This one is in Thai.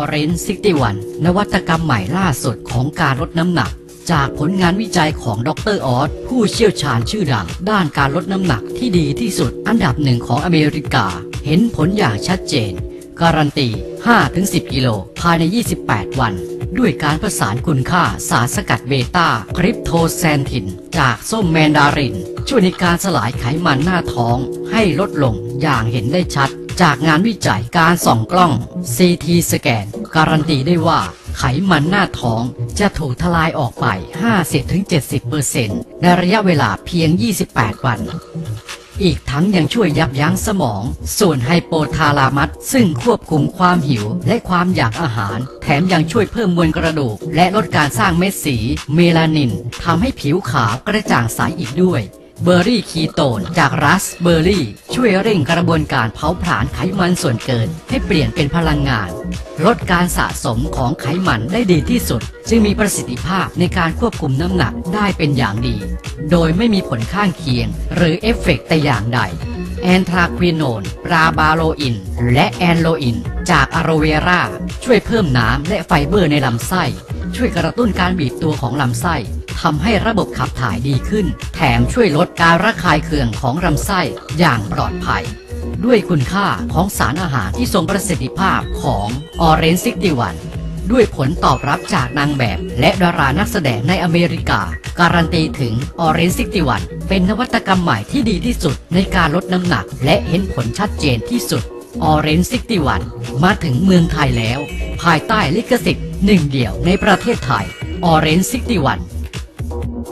Orange 61นวัตกรรมใหม่ล่าสุดของการลดน้ำหนัก จากผลงานวิจัยของดรออสผู้เชี่ยวชาญชื่อดัง ด้านการลดน้ำหนักที่ดีที่สุดอันดับหนึ่งของอเมริกา เห็นผลอย่างชัดเจน การันตี 5-10 กิโล ภายใน 28 วัน ด้วยการประสานคุณค่าสารสกัดเบต้าคริปโทแซนทิน จากส้มแมนดาริน ช่วยในการสลายไขมันหน้าท้องให้ลดลงอย่างเห็นได้ชัด จากงานวิจัยการส่องกล้อง CT สแกน การันตีได้ว่าไขมันหน้าท้องจะถูกทลายออกไป 50-70%ในระยะเวลาเพียง 28 วัน อีกทั้งยังช่วยยับยั้งสมอง ส่วนไฮโปทาลามัสซึ่งควบคุมความหิวและความอยากอาหาร แถมยังช่วยเพิ่มมวลกระดูก และลดการสร้างเม็ดสี เมลานินทำให้ผิวขาวกระจ่างใสอีกด้วย เบอร์รี่คีโตนจากรัสเบอร์รี่ ช่วยเร่งกระบวนการเผาผลาญไขมันส่วนเกิน ให้เปลี่ยนเป็นพลังงาน ลดการสะสมของไขมันได้ดีที่สุด จึงมีประสิทธิภาพในการควบคุมน้ำหนักได้เป็นอย่างดี โดยไม่มีผลข้างเคียง หรือเอฟเฟกต์แต่อย่างใด แอนทราควินโนนปราบาโลอิน และแอนโลอิน จากอะโรเวราช่วยเพิ่มน้ำและไฟเบอร์ในลำไส้ ช่วยกระตุ้นการบีบตัวของลำไส้ทำให้ระบบขับถ่ายดีขึ้น แถมช่วยลดการระคายเคืองของลำไส้อย่างปลอดภัย ด้วยคุณค่าของสารอาหารที่ทรงประสิทธิภาพของ Orange 61ด้วยผลตอบรับจากนางแบบ และดารานักแสดงในอเมริกา การันตีถึง Orange 61เป็นนวัตกรรมใหม่ที่ดีที่สุดในการลดน้ำหนัก และเห็นผลชัดเจนที่สุด Orange 61 มาถึงเมืองไทยแล้ว ภายใต้ลิขสิทธิ์หนึ่งเดียวในประเทศไทย Orange 61